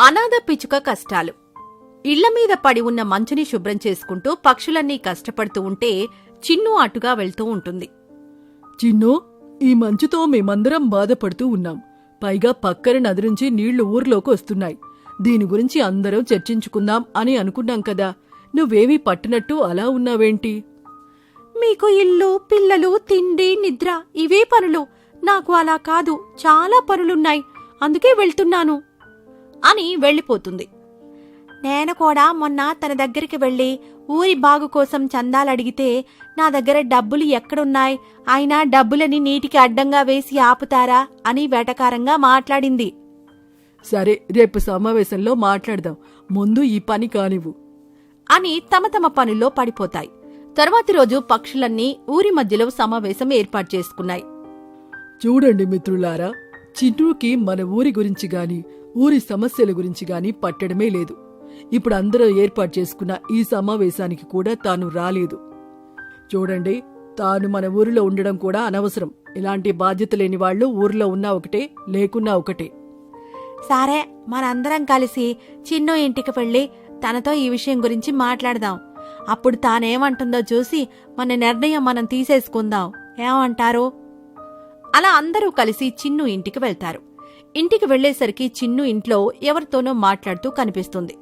అనాథ పిచుక కష్టాలు. ఇళ్ళ మీద పడి ఉన్న మంచుని శుభ్రం చేసుకుంటూ పక్షులన్నీ కష్టపడుతూ ఉంటే చిన్ను అటుగా వెళ్తూ ఉంటుంది. చిన్ను ఈ మంచుతో మేమందరం బాధపడుతూ ఉన్నాం. పైగా పక్కన నది నుంచి నీళ్ళు ఊర్లోకి వస్తున్నాయి. దీని గురించి అందరం చర్చించుకుందాం అని అనుకున్నాం కదా. నువ్వేమీ పట్టినట్టు అలా ఉన్నావేంటి? మీకు ఇల్లు పిల్లలు తిండి నిద్ర ఇవే పనులు. నాకు అలా కాదు. చాలా పనులున్నాయి. అందుకే వెళ్తున్నాను. అని వెళ్ళిపోతుంది. నేను కూడా మొన్న తన దగ్గరికి వెళ్ళి ఊరి బాగు కోసం చందాలు అడిగితే నా దగ్గర డబ్బులు ఎక్కడున్నాయి? అయినా డబ్బులని నీటికి అడ్డంగా వేసి ఆపుతారా? అని వెటకారంగా మాట్లాడింది. సరే రేపు సమావేశంలో మాట్లాడదాం. ముందు ఈ పని కానివ్వు. అని తమ తమ పనుల్లో పడిపోతాయి. తర్వాతి రోజు పక్షులన్నీ ఊరి మధ్యలో సమావేశం ఏర్పాటు చేసుకున్నాయి. చూడండి మిత్రులారా చిన్నుకి మన ఊరి గురించి గాని ఊరి సమస్యల గురించి గాని పట్టడమే లేదు. ఇప్పుడు అందరూ ఏర్పాటు చేసుకున్న ఈ సమావేశానికి కూడా తాను రాలేదు. చూడండి తాను మన ఊరిలో ఉండడం కూడా అనవసరం. ఇలాంటి బాధ్యత లేని వాళ్ళు ఊరిలో ఉన్నా ఒకటే లేకున్నా ఒకటే. సరే మనందరం కలిసి చిన్ను ఇంటికి వెళ్ళి తనతో ఈ విషయం గురించి మాట్లాడదాం. అప్పుడు తానేమంటుందో చూసి మన నిర్ణయం మనం తీసేసుకుందాం. ఏమంటారు? అలా అందరూ కలిసి చిన్ను ఇంటికి వెళ్తారు. ఇంటికి వెళ్ళేసరికి చిన్ను ఇంట్లో ఎవరితోనో మాట్లాడుతూ కనిపిస్తుంది.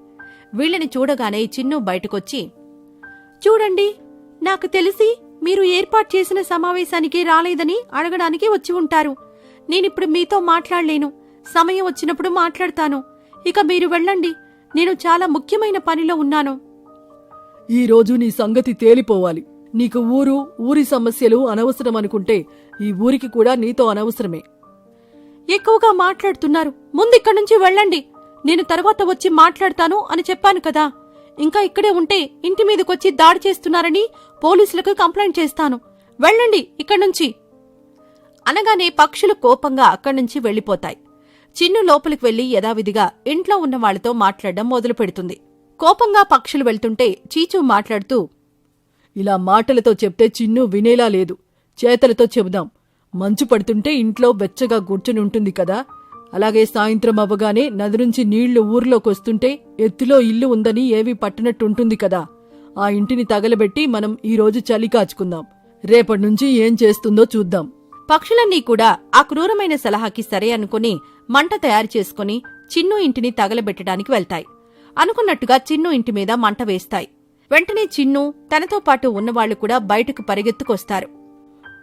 వీళ్ళని చూడగానే చిన్ను బయటకొచ్చి చూడండి నాకు తెలిసి మీరు ఏర్పాటు చేసిన సమావేశానికి రాలేదని అడగడానికి వచ్చి ఉంటారు. నేనిప్పుడు మీతో మాట్లాడలేను. సమయం వచ్చినప్పుడు మాట్లాడతాను. ఇక మీరు వెళ్ళండి. నేను చాలా ముఖ్యమైన పనిలో ఉన్నాను. ఈ రోజు నీ సంగతి తేలిపోవాలి. నీకు ఊరు ఊరి సమస్యలు అనవసరం అనుకుంటే ఈ ఊరికి కూడా నీతో అనవసరమే. ఎక్కువగా మాట్లాడుతున్నారు. ముందిక్కడి నుంచి వెళ్ళండి. నేను తర్వాత వచ్చి మాట్లాడతాను అని చెప్పాను కదా. ఇంకా ఇక్కడే ఉంటే ఇంటి మీదకొచ్చి దాడి చేస్తున్నారని పోలీసులకు కంప్లైంట్ చేస్తాను. వెళ్ళండి ఇక్కడి నుంచి. అనగానే పక్షులు కోపంగా అక్కడి నుంచి వెళ్ళిపోతాయి చిన్ను లోపలికి వెళ్ళి యథావిధిగా ఇంట్లో ఉన్న వాళ్ళతో మాట్లాడడం మొదలు పెడుతుంది. కోపంగా పక్షులు వెళ్తుంటే చీచూ మాట్లాడుతూ ఇలా మాటలతో చెప్తే చిన్ను వినేలా లేదు. చేతలతో చెబుదాం. మంచు పడుతుంటే ఇంట్లో వెచ్చగా కూర్చుని ఉంటుంది కదా. అలాగే సాయంత్రం అవ్వగానే నది నుంచి నీళ్ళు ఊర్లోకి వస్తుంటే ఎత్తులో ఇల్లు ఉందని ఏవి పట్టినట్టుంటుంది కదా. ఆ ఇంటిని తగలబెట్టి మనం ఈ రోజు చలి కాచుకుందాం. రేపటి నుంచి ఏం చేస్తుందో చూద్దాం. పక్షులన్నీ కూడా ఆ క్రూరమైన సలహాకి సరే అనుకుని మంట తయారు చేసుకుని చిన్ను ఇంటిని తగలబెట్టడానికి వెళ్తాయి. అనుకున్నట్టుగా చిన్ను ఇంటి మీద మంట వేస్తాయి. వెంటనే చిన్ను తనతో పాటు ఉన్నవాళ్ళు కూడా బయటకు పరిగెత్తుకొస్తారు.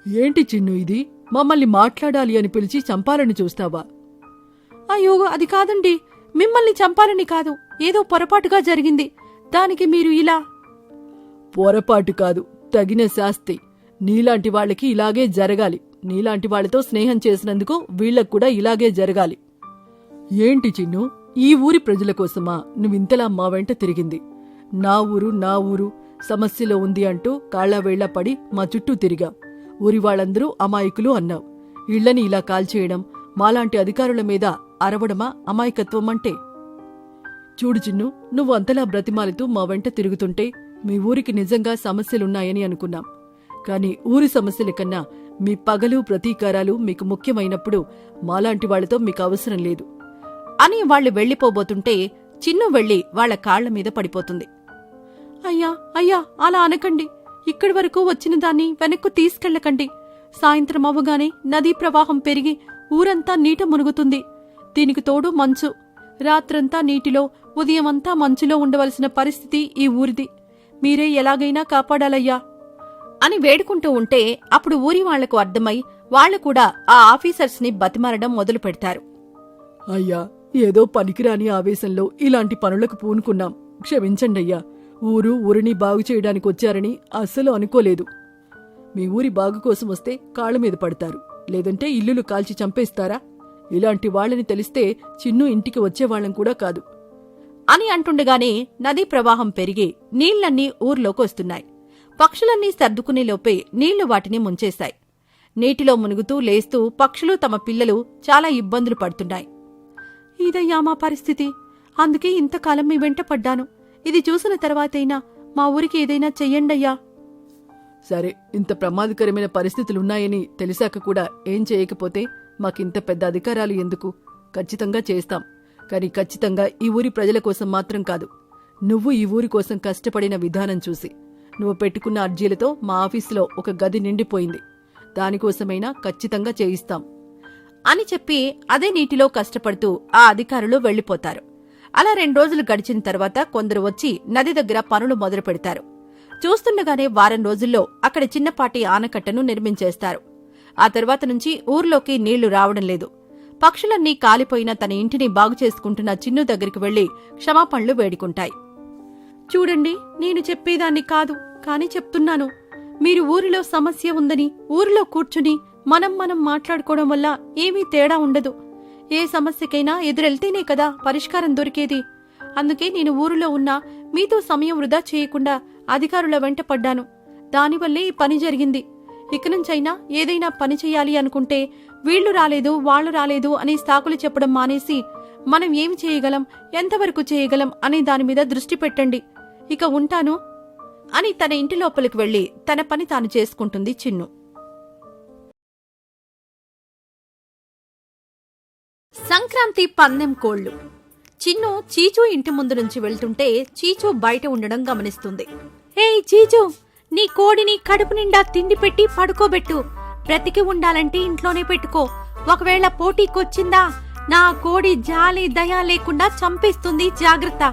ఏంటి చిన్ను ఇది? మమ్మల్ని మాట్లాడాలి అని పిలిచి చంపాలని చూస్తావా? అయ్యో అది కాదండి. మిమ్మల్ని చంపాలని కాదు. ఏదో పొరపాటుగా జరిగింది. దానికి మీరు ఇలా? పొరపాటు కాదు. తగిన శాస్తి. నీలాంటి వాళ్ళకి ఇలాగే జరగాలి. నీలాంటి వాళ్ళతో స్నేహం చేసినందుకు వీళ్ళకు కూడా ఇలాగే జరగాలి. ఏంటి చిన్ను? ఈ ఊరి ప్రజల కోసమా? నువ్వింతలా మా వెంట తిరిగింది. నా ఊరు నా ఊరు సమస్యలో ఉంది అంటూ కాళ్ళవేళ్ళ పడి మా చుట్టూ తిరిగా. ఊరి వాళ్ళందరూ అమాయకులు అన్నావు. ఇళ్ళని ఇలా కాల్చేయడం మాలాంటి అధికారుల మీద అరవడమా అమాయకత్వం అంటే? చూడు చిన్ను నువ్వు అంతలా బ్రతిమాలుతూ మా వెంట తిరుగుతుంటే మీ ఊరికి నిజంగా సమస్యలున్నాయని అనుకున్నాం. కాని ఊరి సమస్యల కన్నా మీ పగలు ప్రతీకారాలు మీకు ముఖ్యమైనప్పుడు మాలాంటి వాళ్ళతో మీకు అవసరం లేదు. అని వాళ్ళు వెళ్ళిపోబోతుంటే చిన్ను వెళ్ళి వాళ్ళ కాళ్ళ మీద పడిపోతుంది. అయ్యా అయ్యా అలా అనకండి. ఇక్కడి వరకు వచ్చిన దాన్ని వెనక్కు తీసుకెళ్ళకండి సాయంత్రం అవ్వగానే నదీ ప్రవాహం పెరిగి ఊరంతా నీట మునుగుతుంది. దీనికి తోడు మంచు. రాత్రంతా నీటిలో ఉదయమంతా మంచులో ఉండవలసిన పరిస్థితి ఈ ఊరిది. మీరే ఎలాగైనా కాపాడాలయ్యా. అని వేడుకుంటూ ఉంటే అప్పుడు ఊరి వాళ్ళకు అర్థమై వాళ్ళు కూడా ఆ ఆఫీసర్స్ని బతిమారడం మొదలు పెడతారు. అయ్యా ఏదో పనికిరాని ఆవేశంలో ఇలాంటి పనులకు పూనుకున్నాం. క్షమించండయ్యా. ఊరు ఊరిని బాగు చేయడానికి వచ్చారని అస్సలు అనుకోలేదు. మీ ఊరి బాగు కోసం వస్తే కాళ్ళ మీద పడతారు. లేదంటే ఇల్లులు కాల్చి చంపేస్తారా? ఇలాంటి వాళ్ళని తెలిస్తే చిన్ను ఇంటికి వచ్చేవాళ్ళం కూడా కాదు. అని అంటుండగానే నదీ ప్రవాహం పెరిగి నీళ్ళన్నీ ఊర్లోకి వస్తున్నాయి. పక్షులన్నీ సర్దుకునే లోపే నీళ్ళు వాటిని ముంచేశాయి. నీటిలో మునుగుతూ లేస్తూ పక్షులు తమ పిల్లలు చాలా ఇబ్బందులు పడుతున్నాయి. ఇదయ్యా మా పరిస్థితి. అందుకే ఇంతకాలం మీ వెంట పడ్డాను. ఇది చూసిన తర్వాతైనా మా ఊరికి ఏదైనా చెయ్యండయ్యా. సరే ఇంత ప్రమాదకరమైన పరిస్థితులున్నాయని తెలిసాక కూడా ఏం చేయకపోతే మాకింత పెద్ద అధికారాలు ఎందుకు? ఖచ్చితంగా చేస్తాం. కానీ ఖచ్చితంగా ఈ ఊరి ప్రజల కోసం మాత్రం కాదు. నువ్వు ఈ ఊరి కోసం కష్టపడిన విధానం చూసి. నువ్వు పెట్టుకున్న అర్జీలతో మా ఆఫీసులో ఒక గది నిండిపోయింది. దానికోసమైనా ఖచ్చితంగా చేయిస్తాం. అని చెప్పి అదే నీటిలో కష్టపడుతూ ఆ అధికారులు వెళ్ళిపోతారు అలా రెండు రోజులు గడిచిన తర్వాత కొందరు వచ్చి నది దగ్గర పనులు మొదలు పెడతారు. చూస్తుండగానే వారం రోజుల్లో అక్కడ చిన్నపాటి ఆనకట్టను నిర్మించేస్తారు. ఆ తర్వాత నుంచి ఊర్లోకి నీళ్ళు రావడం లేదు. పక్షులన్నీ కాలిపోయిన తన ఇంటిని బాగు చేసుకుంటున్న చిన్ను దగ్గరికి వెళ్ళి క్షమాపణలు వేడుకుంటాయి. చూడండి నేను చెప్పేదాన్ని కాదు కాని చెప్తున్నాను. మీరు ఊరిలో సమస్య ఉందని ఊరిలో కూర్చుని మనం మనం మాట్లాడుకోవడం వల్ల ఏమీ తేడా ఉండదు. ఏ సమస్యకైనా ఎదురెళ్తేనే కదా పరిష్కారం దొరికేది. అందుకే నేను ఊరిలో ఉన్నా మీతో సమయం వృధా చేయకుండా అధికారుల వెంట పడ్డాను. దానివల్లే ఈ పని జరిగింది. ఇక నుంచైనా ఏదైనా పని చేయాలి అనుకుంటే వీళ్ళు రాలేదు వాళ్ళు రాలేదు అని సాకులు చెప్పడం మానేసి మనం ఏమి చేయగలం ఎంతవరకు చేయగలం అనే దాని మీద దృష్టి పెట్టండి. ఇక ఉంటాను అని తన ఇంటి లోపలికి వెళ్ళి తన పని తాను చేసుకుంటుంది చిన్ను. సంక్రాంతి పందెం కోళ్ళు చిన్ను చీచు ఇంటి ముందు నుంచి వెళ్తుంటే చీచు బయట ఉండడం గమనిస్తుంది. హే చీచు నీ కోడిని కడుపు నిండా తిండి పెట్టి పడుకోబెట్టు. బ్రతికి ఉండాలంటే ఇంట్లోనే పెట్టుకో. ఒకవేళ పోటీకొచ్చిందా నా కోడి జాలి దయ లేకుండా చంపేస్తుంది జాగ్రత్త.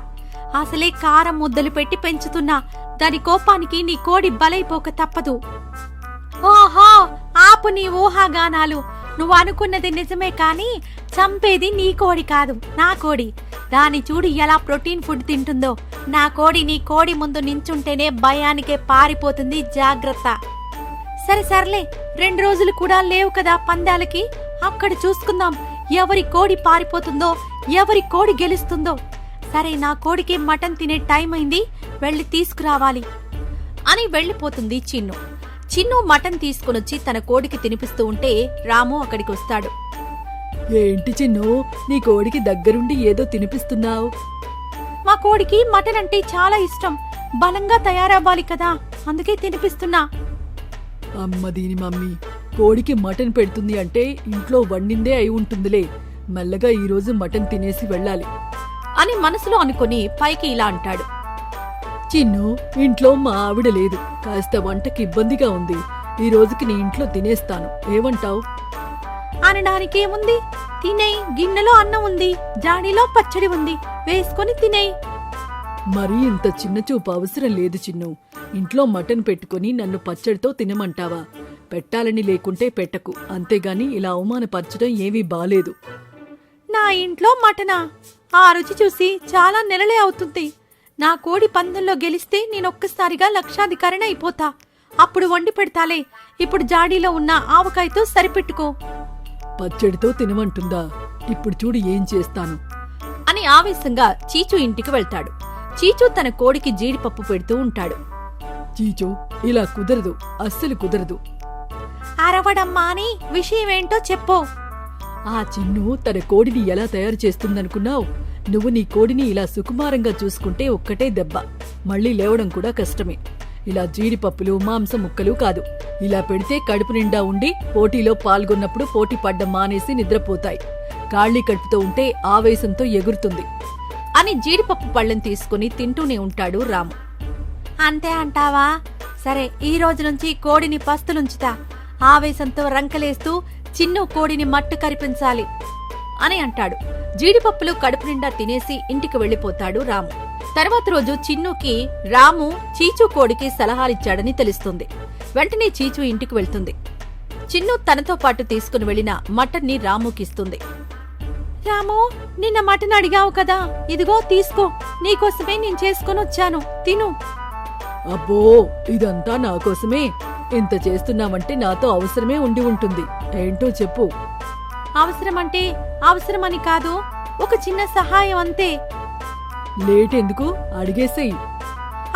అసలే కారం ముద్దలు పెట్టి పెంచుతున్నా. దాని కోపానికి నీ కోడి బలైపోక తప్పదు. ఓహో ఆపు నీ ఊహాగానాలు. నువ్వు అనుకున్నది నిజమే కాని చంపేది నీ కోడి కాదు నా కోడి. దాని చూడు ఎలా ప్రోటీన్ ఫుడ్ తింటుందో. నా కోడి నీ కోడి ముందు నించుంటేనే భయానికే పారిపోతుంది జాగ్రత్త. సరే సర్లే. రెండు రోజులు కూడా లేవు కదా పందాలకి. అక్కడ చూసుకుందాం. ఎవరి కోడి పారిపోతుందో ఎవరి కోడి గెలుస్తుందో. సరే నా కోడికి మటన్ తినే టైం అయింది. వెళ్ళి తీసుకురావాలి. అని వెళ్ళిపోతుంది చిన్ను. చిన్ను మటన్ తీసుకునొచ్చి తన కోడికి తినిపిస్తూ ఉంటే రాము అక్కడికి వస్తాడు. ఏంటి చిన్ను నీ కోడికి దగ్గరుండి ఏదో తినిపిస్తున్నావు? మా కోడికి మటన్ అంటే చాలా ఇష్టం. బలంగా తయారవ్వాలి కదా అందుకే తినిపిస్తున్నా. అమ్మ దీని మమ్మీ కోడికి మటన్ పెడుతుంది అంటే ఇంట్లో వండిందే అయి ఉంటుందిలే. మెల్లగా ఈ రోజు మటన్ తినేసి వెళ్ళాలి. అని మనసులో అనుకుని పైకి ఇలా అంటాడు. చిన్ను ఇంట్లో మా ఆవిడ లేదు. కాస్త వంటకి ఇబ్బందిగా ఉంది. ఈ రోజుకి నీ ఇంట్లో తినేస్తాను. ఏమంటావ్? అనడానికేముంది తినేయ్ గిన్నెలో అన్నం ఉంది జాడీలో పచ్చడి ఉంది వేసుకొని తినేయ్. మరీ ఇంత చిన్న చూపు అవసరం లేదు చిన్ను. ఇంట్లో మటన్ పెట్టుకొని నన్ను పచ్చడితో తినమంటావా? పెట్టాలని లేకుంటే పెట్టకు. అంతేగాని ఇలా అవమానపరచడం ఏమీ బాలేదు. నా ఇంట్లో మటనా? ఆ రుచి చూసి చాలా నెలలే అవుతుంది. నా కోడి పందెంలో గెలిస్తే నేనొక్కసారిగా లక్షాధికారిని అయిపోతా. అప్పుడు వండి పెడతాలే. ఇప్పుడు జాడీలో ఉన్న ఆవకాయతో సరిపెట్టుకో. పచ్చడితో తినమంటుందా? ఇప్పుడు చూడు ఏం చేస్తాను. అని ఆవేశంగా చీచు ఇంటికి వెళ్తాడు. చీచు తన కోడికి జీడిపప్పు పెడుతూ ఉంటాడు. చీచు ఇలా కుదరదు అస్సలు కుదరదు. అరవడం మాని విషయమేంటో చెప్పు. ఆ చిన్ను తన కోడిని ఎలా తయారు చేస్తుందనుకున్నావు? నువ్వు నీ కోడిని ఇలా సుకుమారంగా చూసుకుంటే ఒక్కటే దెబ్బ. మళ్ళీ లేవడం కూడా కష్టమే. ఇలా జీడిపప్పులు మాంసం ముక్కలు కాదు. ఇలా పెడితే కడుపు నిండా ఉండి పోటీలో పాల్గొన్నప్పుడు పోటీ పడ్డం మానేసి నిద్రపోతాయి. ఖాళీ కడుపుతో ఉంటే ఆవేశంతో ఎగురుతుంది. అని జీడిపప్పు పళ్ళెం తీసుకుని తింటూనే ఉంటాడు రాము. అంతే అంటావా? సరే ఈ రోజు నుంచి కోడిని పస్తులుంచుతా. ఆవేశంతో రంకలేస్తూ చిన్ను కోడిని మట్టు కరిపించాలి అని అంటాడు. జీడిపప్పులు కడుపు నిండా తినేసి ఇంటికి వెళ్ళిపోతాడు రాము. తర్వాత రోజు చిన్నుకి రాము చీచు కోడికి సలహాలిచ్చాడని తెలుస్తుంది. వెంటనే చీచు ఇంటికి వెళ్తుంది. చిన్ను తనతో పాటు తీసుకుని వెళ్ళిన మటన్ని రాముకిస్తుంది. రాము నిన్న మటన్ అడిగావు కదా. ఇదిగో తీసుకో. నీకోసమే నేను చేసుకొని వచ్చాను. తిను. అబ్బో ఇదంతా నా కోసమే. ఇంత చేస్తున్నావంటే నాతో అవసరమే ఉండి ఉంటుంది. ఏంటో చెప్పు. అవసరమంటే అవసరమని కాదు. ఒక చిన్న సహాయం అంతే. లేట్ ఎందుకు? అడిగేసేయి.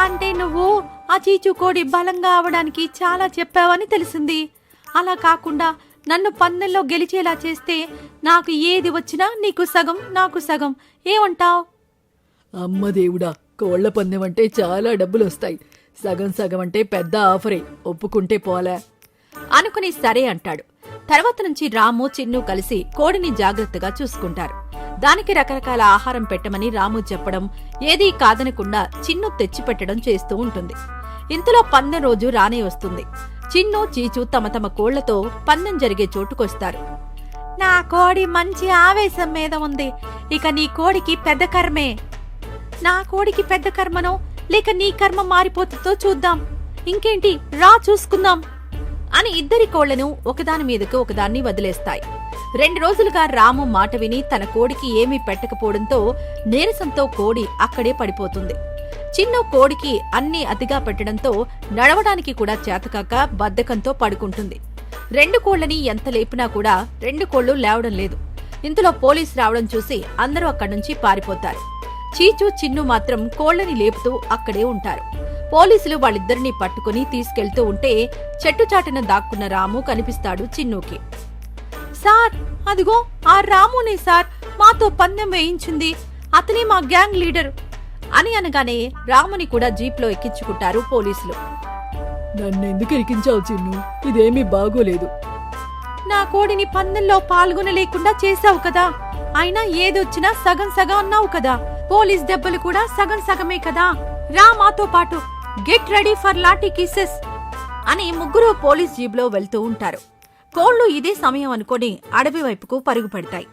అంటే నువ్వు ఆ చీచుకోడి బలంగా అవడానికి చాలా చెప్పావని తెలిసింది. అలా కాకుండా నన్ను పందెంలో గెలిచేలా చేస్తే నాకు ఏది వచ్చినా నీకు సగం నాకు సగం. ఏమంటావ్? అమ్మ దేవుడా కోళ్ళ పందెం అంటే చాలా డబ్బులు వస్తాయి సగం సగం అంటే పెద్ద ఆఫరే. ఒప్పుకుంటే పోలే. అనుకుని సరే అంటాడు. తర్వాత నుంచి రాము చిన్ను కలిసి కోడిని జాగ్రత్తగా చూసుకుంటారు. దానికి రకరకాల ఆహారం పెట్టమని రాము చెప్పడం ఏదీ కాదనకుండా చిన్ను తెచ్చిపెట్టడం చేస్తూ ఉంటుంది. ఇంతలో పందెం రోజు రానే వస్తుంది. చిన్ను చీచు తమ తమ కోళ్ళతో పందెం జరిగే చోటుకొస్తారు. నా కోడి మంచి ఆవేశం మీద ఉంది. ఇక నీ కోడికి పెద్ద కర్మే. నా కోడికి పెద్ద కర్మనో? లేక నీ కర్మ మారిపోతుందో చూద్దాం. ఇంకేంటి? రా చూసుకుందాం. అని ఇద్దరి కోళ్ళను ఒకదాని మీదకు ఒకదాన్ని వదిలేస్తాయి. రెండు రోజులుగా రాము మాట విని తన కోడికి ఏమీ పెట్టకపోవడంతో నీరసంతో కోడి అక్కడే పడిపోతుంది. చిన్ను కోడికి అన్ని అతిగా పెట్టడంతో నడవడానికి కూడా చేతకాక బద్ధకంతో పడుకుంటుంది. రెండు కోళ్ళని ఎంత లేపినా కూడా రెండు కోళ్ళు లేవడం లేదు. ఇంతలో పోలీసు రావడం చూసి అందరూ అక్కడి నుంచి పారిపోతారు. చీచు చిన్ను మాత్రం కోళ్ళని లేపుతూ అక్కడే ఉంటారు. పోలీసులు వాళ్ళిద్దరినీ పట్టుకుని తీసుకెళ్తూ ఉంటే చెట్టు చాటున దాక్కున్న రాము కనిపిస్తాడు చిన్నుకి. సార్ అదిగో ఆ రామునే సార్ మాతో పందెం వేయించింది. అతనే మా గ్యాంగ్ లీడర్ అని అనగానే రాముని కూడా జీప్లో ఎక్కించుకుంటారు పోలీసులు. నన్నెందుకు ఇరికించావు చిన్ను? ఇదేమీ బాగోలేదు. నా కోడిని పందెంలో పాల్గొనలేకుండా చేశావు కదా. అయినా ఏదొచ్చినా సగం సగం అన్నావు కదా. పోలీస్ దెబ్బలు కూడా సగం సగమే కదా. రా మాతో పాటు. Get ready for lathi kisses అని ముగ్గురు పోలీస్ జీబ్లో వెళ్తూ ఉంటారు. కోళ్ళు ఇదే సమయం అనుకొని అడవి వైపుకు పరుగు పెడతాయి